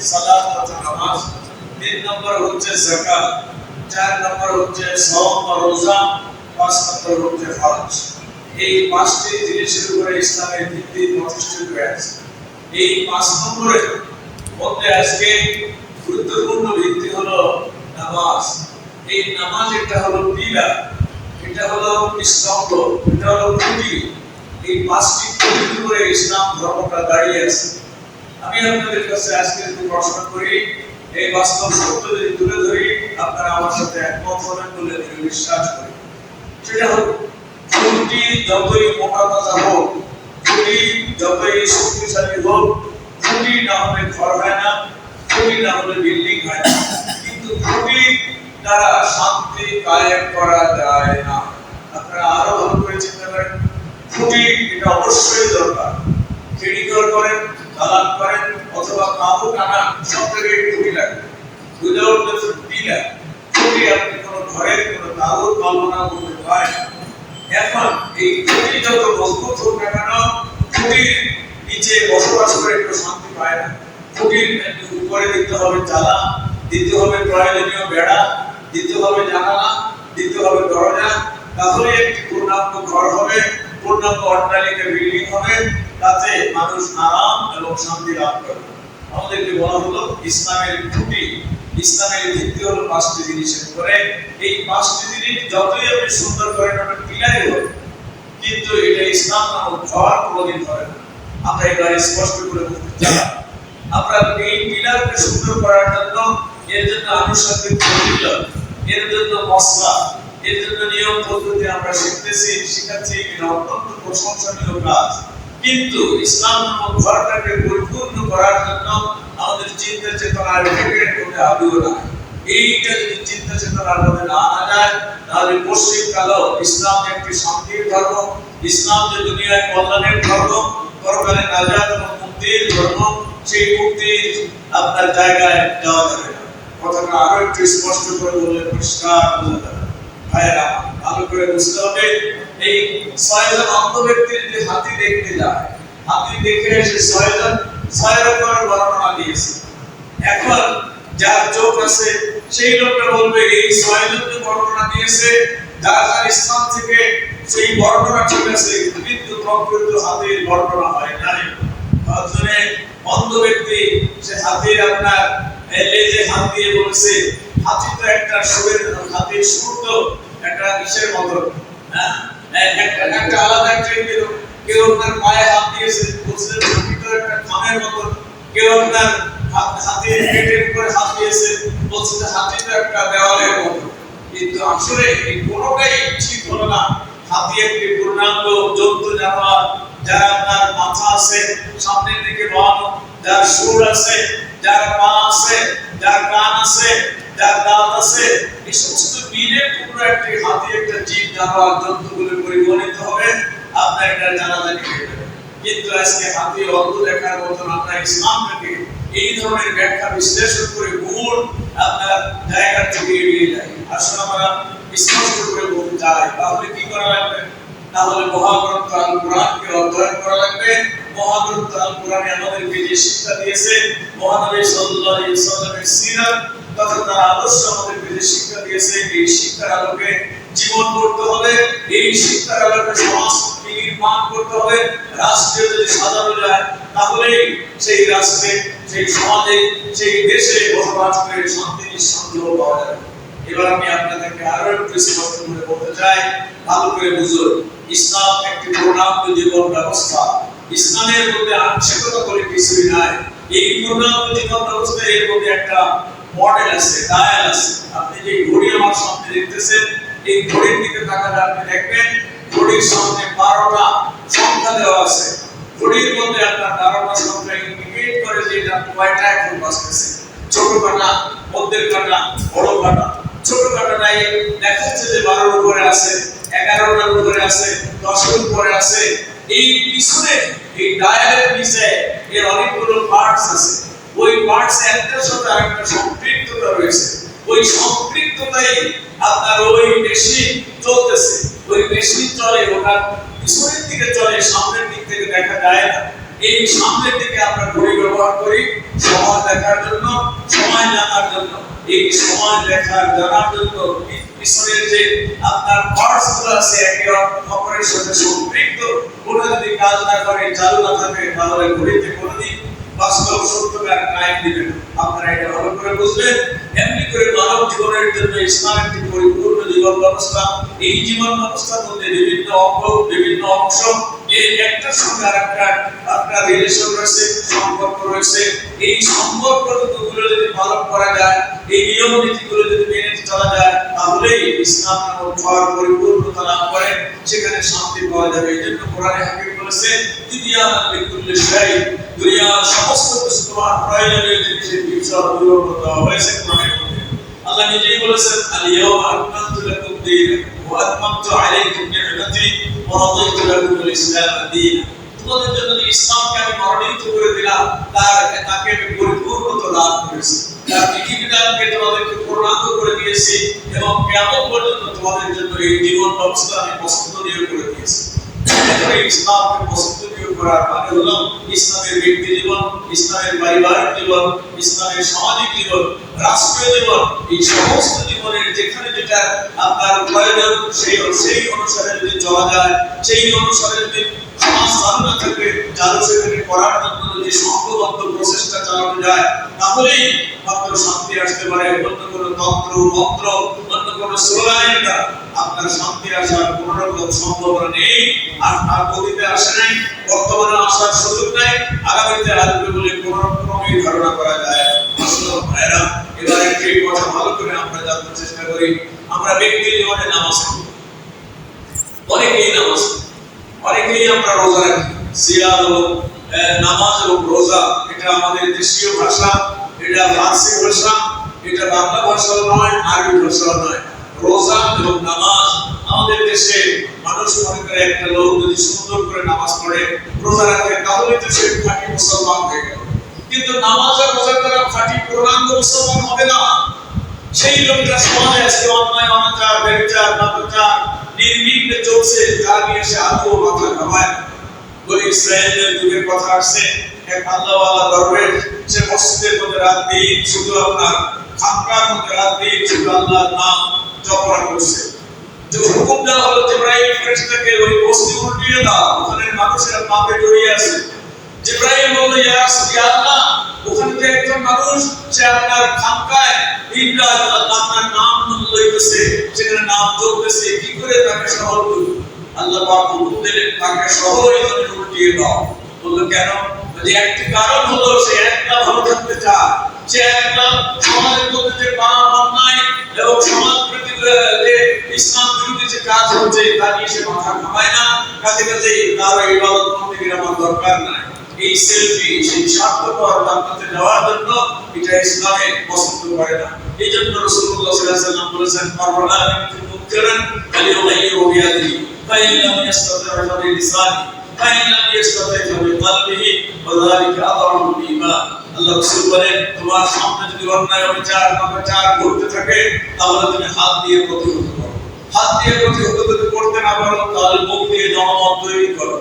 সালাত ভিত্তি গুরুত্বপূর্ণ ভিত্তি হলো নামাজ। এই নামাজ এটা হলো পিলার এটা হলো স্তম্ভ এটা হলো এই পাঁচটি উপরে ইসলাম ধর্মটা দাঁড়িয়ে আছে। আমি আপনাদের কাছে আজকে একটু প্রশ্ন করি, এই বাস্তব সত্য যদি তুলে ধরি, আপনারা আমার সাথে একমত হবেন বলে আমি বিশ্বাস করি সেটা হল খুঁটি যতই মোটা কথা হোক খুঁটি যতই শক্তিশালী হোক খুঁটি না হলে ঘর হয় না খুঁটি না হলে বিল্ডিং হয় না, কিন্তু খুঁটি দ্বারা শান্তি কায়েম করা যায় না, আপনারা আরও ভালো করে চিন্তা করেন। খুঁটি এটা অবশ্যই দরকার খিড়িঘর করেন দালান করেন অথবা কাবু টানা সব জায়গায় লাগে উইদাউট দ্য পিলার খুঁটি আপনি কোনো ঘরের কোনো কাবু কল্পনা করতে পারেন এখন এই খুঁটি যত মজবুত হোক না কেন খুঁটির নিচে বসবাস করে একটু শান্তি পায় না। খুঁটির উপরে দিতে হবে জ্বালা, দিতে হবে প্রয়োজনীয় বেড়া, দিতে হবে জানালা, দিতে হবে দরজা, তাহলে একটি পূর্ণাঙ্গ ঘর হবে, পূর্ণাঙ্গ অট্টালিকা বিল্ডিং হবে তাতে মানুষ আরাম এবং শান্তি লাভ করবে আমাদেরকে বলা হলো, ইসলামের খুঁটি ইসলামের ভিত্তি হলো পাঁচটি জিনিসের উপরে এই পাঁচটি জিনিস যতই আপনি সুন্দর করেন ওটা পিলারই হবে। কিন্তু এটা ইসলাম নামক ঘর কোনোদিন হবে না। আমরা এবার স্পষ্ট করে বলতে চাই, আমরা এই পিলারকে সুন্দর করার জন্য এর জন্য আনুষঙ্গিক প্রয়োজন এর জন্য মশলা এর জন্য নিয়ম পদ্ধতি আমরা শিখতেছি, শিখাচ্ছি। এটা অত্যন্ত প্রশংসনীয় কাজ। কিন্তু ইসলাম নামক ঘরটাকে পরিপূর্ণ করার জন্য আমাদের চিন্তা করতে না। এইটা যদি চিন্তা চেতনার মধ্যে না আনা যায় তাহলে ইসলাম একটি শান্তির ধর্ম, ইসলাম যে দুনিয়ায় কল্যাণের ধর্ম, পরকালে নাজাত এবং মুক্তির ধর্ম, সেই মুক্তির আপনার জায়গায় যাওয়া যাবে না। কথাটা আরও একটু স্পষ্ট করে বললে পরিষ্কার ভাইয়েরা ভালো করে বুঝতে হবে, এই ছয়জন অন্ধ ব্যক্তি যদি হাতি দেখতে যায়, হাতি দেখে এসে ছয়জন ছয় রকমের বর্ণনা দিয়েছে। এখন যার চোখ আছে, সেই লোকটা বলবে, এই ছয়জন যে বর্ণনা দিয়েছে, যার যার স্থান থেকে সেই বর্ণনা ঠিক আছে, কিন্তু প্রকৃত হাতির বর্ণনা হয় নাই। তাহলে অন্ধ ব্যক্তি সে হাতির আপনার লেজে হাত দিয়ে বলেছে, হাতি তো একটা সুরের হাতির সুর তো একটা কিসের মতো? হ্যাঁ? একটা আলাদা একটা কেউ কেউ আপনার পায়ে হাত দিয়েছে, বলছে তো একটা খামের মতো। কেউ আপনার হাত পেটের উপরে হাত দিয়েছে, বলছে যে হাতি তো একটা দেওয়ালের মতো। কিন্তু আসলে এই কোনোটাই ঠিক হলো না। হাতি একটি পূর্ণাঙ্গ জন্তু জানোয়ার, যার আপনার মাথা আছে সামনের দিকে বানো যার সুর আছে, যার পা আছে, যার কান আছে যার দাঁত আছে, এই সমস্ত মিলে পুরো একটি হাতি, একটা জীব জানোয়ার জন্তুগুলো পরিগণিত হবে। আপনার এটা জানা জানি কিন্তু আজকে হাতি অন্ধ দেখার মতন আমরা ইসলামটাকে এই ধরনের ব্যাখ্যা বিশ্লেষণ করে মূল আপনার জায়গা থেকে এড়িয়ে যাই আসলে আমরা স্পষ্ট করে বলতে চাই, তাহলে কি করা লাগবে? তাহলে মহাগ্রন্থ আল কোরআনকে অধ্যয়ন করা লাগবে। মহাগ্রন্থ আল কোরআনে আমাদেরকে যে শিক্ষা দিয়েছে, মহানবী সাল্লাল্লাহু আলাইহি সিরাত তথা তার আদর্শ আমাদেরকে যে শিক্ষা দিয়েছে, এই শিক্ষার আলোকে জীবন করতে হবে, এই শিক্ষার আলোকে সমাজ নির্মাণ করতে হবে রাষ্ট্র যদি সাজানো যায় তাহলে সেই রাষ্ট্রে, সেই সমাজে, সেই দেশে বসবাস করে শান্তি, নিঃসন্দেহ পাওয়া যাবে। এবার আমি আপনাদেরকে আরও একটু স্পষ্ট করে বলতে চাই, ভালো করে বুঝুন, ইসলাম একটি পূর্ণাঙ্গ জীবন ব্যবস্থা। ইসলামের মধ্যে আংশিকতা করে কিছুই নাই। এই পূর্ণাঙ্গ জীবন ব্যবস্থা এর মধ্যে একটা মডেল আছে ডায়াল আছে আপনি যে ঘড়ি আমার সামনে দেখতেছেন, এই ঘড়ির দিকে তাকালে আপনি দেখবেন, ঘড়ির সামনে বারোটা সংখ্যা দেওয়া আছে। ঘড়ির মধ্যে আপনার বারোটা সংখ্যা ইন্ডিকেট করে যে এটা কয়টা এখন ছোট কাটা, মধ্যের কাটা, বড় কাটা। ছোট কাটা নাই দেখা যাচ্ছে যে বারোর উপরে আছে, এগারোটার উপরে আছে, দশের উপরে আছে। এই পিছনে, এই ডায়ালের নিচে এর অনেকগুলো পার্টস আছে। ওই পার্টস একটার সাথে আরেকটা সম্পৃক্ততা রয়েছে। ওই সম্পৃক্ততাই আপনার ওই মেশিন চলতেছে। ওই মেশিন চলে, ওটা পিছনের দিকে চলে, সামনের দিক থেকে দেখা যায় না। এই সামনের দিকে আমরা ঘড়ি ব্যবহার করি সময় দেখার জন্য, সময় জানার জন্য। এই সময় দেখার, জানার জন্য পিছনের যে আপনার পার্টসগুলো আছে, একে অপরের সাথে সম্পৃক্ত, ওটা যদি কাজ না করে, চালু না থাকে, তাহলে ঘড়িতে কোনোদিন বাস্তব সত্যকার টাইম দিবেন আপনারা এটা ভালো করে বুঝলেন এমনি করে মানব জীবনের জন্য ইসলাম একটি পরিপূর্ণ জীবন ব্যবস্থা। এই জীবন ব্যবস্থার মধ্যে বিভিন্ন অঙ্গ, বিভিন্ন অংশ। এই একটার সঙ্গে আরেকটা আপনার রিলেশন রয়েছে, সম্পর্ক রয়েছে। এই সম্পর্কগুলো যদি পালন করা যায়, এই নিয়ম নীতিগুলো যদি মেনে চলা যায়, তাহলেই ইসলাম নামক ঘর পরিপূর্ণতা লাভ করে। সেখানে শান্তি পাওয়া যাবে। এই জন্য কোরআনে হাকিম বলেছে দুনিয়া লিকুল্লি শাই দুনিয়ার সমস্ত কিছু তোমার প্রয়োজনীয় জিনিসের বিচার বিবরণ দেওয়া হয়েছে কোরআনের আল্লাহ নিজেই বলেছেন আল ইয়াওমা আকমালতু লাকুম দীনাকুম ওয়া আতমামতু আলাইকুম নি'মাতি, ওয়া রাদিতু ইসলাম দীনা. তোমাদের জন্য যে ইসলামকে আমি মনোনীত করে দিলাম, তার তাকে আমি পরিপূর্ণতা দান করেছি। তার বিধিবিধানকে তোমাদেরকে পূর্ণাঙ্গ করে দিয়েছি, এবং কেমন পর্যন্ত তোমাদের জন্য এই জীবন ব্যবস্থা আমি পছন্দনীয় করে দিয়েছি। ইসলামকে পছন্দনীয় করার মানে হলো ইসলামের ব্যক্তি জীবন, ইসলামের পারিবারিক জীবন, ইসলামের সামাজিক জীবন, রাষ্ট্রীয় জীবন, এই সমস্ত জীবনের যেখানে যেটা আপনার প্রয়োজন, সেই সেই অনুসারে যদি চলা যায়, সেই অনুসারে যদি সমাজ চালনা থেকে চালু সেখানে করার জন্য যদি সংঘবদ্ধ প্রচেষ্টা চালানো যায়, তাহলেই মাত্র শান্তি আসতে পারে। অন্য কোনো তন্ত্র, মন্ত্র কোনো স্লোগানের দ্বারা আপনার শান্তি আসার কোনো রকম সম্ভাবনা নেই, আর অতীতে আসে নাই, বর্তমানে আসার সুযোগ নাই, আগামীতে আসবে বলে কোনো রকমই ধারণা করা যায় আসলে ভাইরা এবার একটি কথা ভালো করে আমরা জানতে চেষ্টা করি। আমরা ব্যক্তি জীবনে নামাজ পড়ি। অনেকেই নামাজ অনেকেই আমরা রোজা রাখি। এবং নামাজ এবং রোজা, এটা আমাদের দেশীয় ভাষা, এটা ফার্সি ভাষা এটা বাংলা ভাষাও নয়, আরবি ভাষাও নয়। রোজা এবং নামাজ আমাদের দেশে মানুষ মনে করে একটা লোক যদি সুন্দর করে নামাজ পড়ে, রোজা রাখে, তাহলে তো সে খাঁটি মুসলমান হয়ে গেল। কিন্তু নামাজ আর রোজার দ্বারা খাঁটি পূর্ণাঙ্গ মুসলমান হবে না। সেই লোকটা সমাজে আজকে অন্যায়, অনাচার ব্যবচার নাপাচার নির্বিঘ্নে চলছে তা নিয়ে সে আদৌ মাথা ঘামায়। বলি ইসরায়েলের যুগের কথা আসছে, এক আল্লাহওয়ালা দরবেশ, সে মসজিদের মধ্যে রাত দিন শুধু আপনার খানকার মধ্যে রাত দিন শুধু আল্লাহর নাম জপনা করছে। যে হুকুম দেওয়া হলো জিব্রাইল ফেরেশতাকে, ওই বস্তি উল্টিয়ে দাও ওখানে মানুষের পাপে জড়িয়ে আছে। জিব্রাইল বলল, ইয়া আল্লাহ ওখানে যে একজন মানুষ, সে আপনার খানকায় দিনরাত আপনার নাম লইতেছে সেখানে নাম জপতেছে কি করে তাকে সহল করব? আল্লাহ পাক হুকুম দিলেন, তাকে সহ উল্টিয়ে দাও। বলল, কেন? যে একটি কারণ হলো সে একলা ভালো থাকতে চায় সে একলা সমাজের মধ্যে যে পাপ অন্যায় এবং সমাজ যে ইসলাম বিরোধী যে কাজ হচ্ছে, তা নিয়ে সে মাথা ঘামায় না। কাছে কাছে তার ইবাদত করতে আমার দরকার নাই। এই সেলফি সেই স্বার্থপর জান্নাতে যাওয়ার জন্য এটা ইসলামে পছন্দ করে না। এই জন্য রাসূলুল্লাহ সাল্লাল্লাহু আলাইহি ওয়াসাল্লাম বলেছেন পারওয়ালা মুনকারান ফালিয়ুগাইয়িরু বিয়াদিহি। ফাইন লাম ইয়াস্তাতি' ফাবিলিসানি তোমার যদি অন্যায় অবিচার ঘটতে থাকে, তাহলে তুমি হাত দিয়ে প্রতিহত হাত দিয়ে প্রতিহত করতে না পারো, তাহলে মুখ দিয়ে জনমত তৈরি করো।